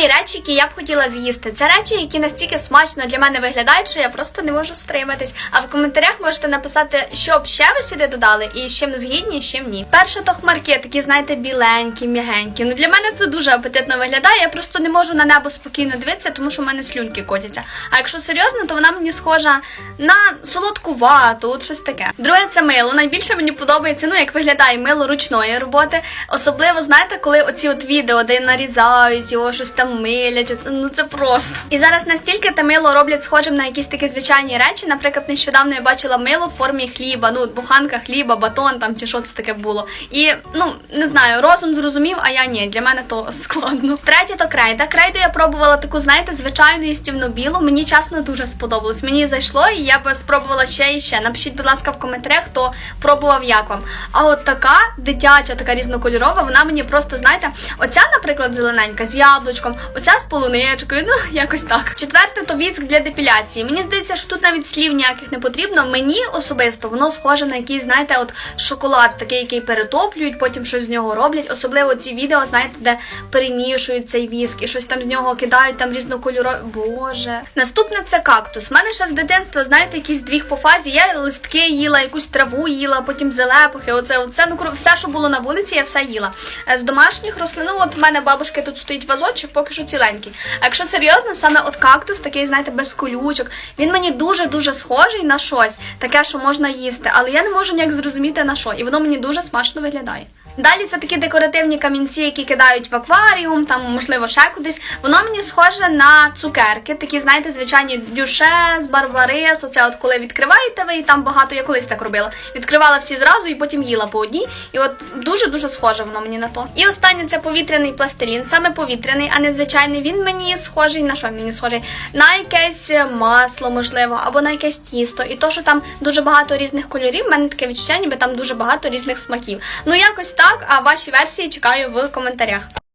Наступні речі, які я б хотіла з'їсти, це речі, які настільки смачно для мене виглядають, що я просто не можу стриматись. А в коментарях можете написати, що б ще ви сюди додали, і з чим згідні, з чим ні. Перше то хмарки, такі, знаєте, біленькі, м'ягенькі. Ну для мене це дуже апетитно виглядає. Я просто не можу на небо спокійно дивитися, тому що в мене слюнки котяться. А якщо серйозно, то вона мені схожа на солодку вату, от щось таке. Друге, це мило. Найбільше мені подобається, ну як виглядає мило ручної роботи. Особливо, знаєте, коли оці от відео, де нарізають його, щось там милять. Ну це просто. І зараз настільки те мило роблять схожим на якісь такі звичайні речі. Наприклад, нещодавно я бачила мило в формі хліба, ну буханка хліба, батон там чи що це таке було. І ну не знаю, розум зрозумів, а я ні. Для мене то складно. Третє то крейда. Крейду я пробувала таку, знаєте, звичайну їстівну білу. Мені чесно дуже сподобалось. Мені зайшло, і я би спробувала ще і ще. Напишіть, будь ласка, в коментарях, хто пробував як вам. А от така дитяча, така різнокольорова, вона мені просто, знаєте, оця, наприклад, зелененька з яблучком, оця з полуничкою, ну якось так. Четверте то віск для депіляції. Мені здається, що тут навіть слів ніяких не потрібно. Мені особисто воно схоже на якийсь, знаєте, от шоколад, такий, який перетоплюють, потім щось з нього роблять. Особливо ці відео, знаєте, де перемішують цей віск і щось там з нього кидають, там різнокольорові. Боже. Наступне це кактус. У мене ще з дитинства, знаєте, якийсь двіг по фазі. Я листки їла, якусь траву їла, потім зелепухи. Оце, оце, ну все, що було на вулиці, я все їла. Е, З домашніх рослин, ну от в мене бабушки тут стоїть вазочок, поки що ціленький. А якщо серйозно, саме от кактус, такий, знаєте, без колючок, він мені дуже дуже схожий на щось, таке, що можна їсти, але я не можу ніяк зрозуміти на що, і воно мені дуже смачно виглядає. Далі це такі декоративні камінці, які кидають в акваріум, там можливо ще кудись. Воно мені схоже на цукерки, такі, знаєте, звичайні дюшес, барбарис. Оце от коли відкриваєте ви, і там багато я колись так робила. Відкривала всі зразу і потім їла по одній. І от дуже дуже схоже воно мені на то. І останнє це повітряний пластилін, саме повітряний, а не звичайний. Він мені схожий на що мені схожий? На якесь масло, можливо, або на якесь тісто. І то, що там дуже багато різних кольорів, в мене таке відчуття, ніби там дуже багато різних смаків. Ну якось так. А ваші версії чекаю в коментарях.